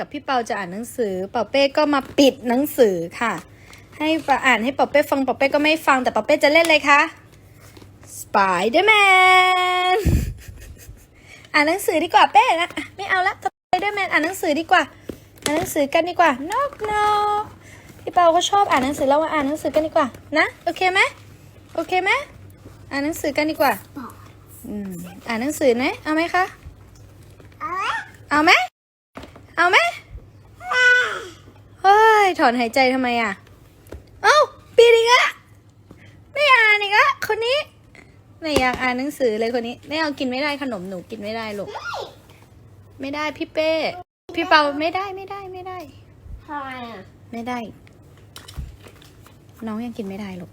กับพี่เปาจะอ่านหนังสือเปาเป้ก็มาปิดหนังสือค่ะ ให้ปาอ่านให้เปาเป้ฟังเปาเป้ก็ไม่ฟังแต่เปาเป้จะเล่นเลยคะ Spider-Man อ่านหนังสือดีกว่าเป้นะอะไม่เอาละ Spider-Man อ่านหนังสือดีกว่า อ่านหนังสือกันดีกว่านกนกพี่เปาก็ชอบอ่านหนังสือเรามาอ่านหนังสือกันดีกว่านะโอเคไหมโอเคไหมอ่านหนังสือกันดีกว่าอืมอ่านหนังสือไหมเอาไหมคะเอาไหม เอาไหมเฮ้ย ถอนหายใจทำไมอะ เอ้าปีนอีกอะไม่อ่านอีกอะคนนี้ ไม่อยากอ่านหนังสือเลยคนนี้ ไม่เอากินไม่ได้ขนมหนูกินไม่ได้ลูกไม่ได้พี่เป้ พี่เปาไม่ได้ไม่ได้ไม่ได้ทำไมอะ ไม่ได้ น้องยังกินไม่ได้ลูก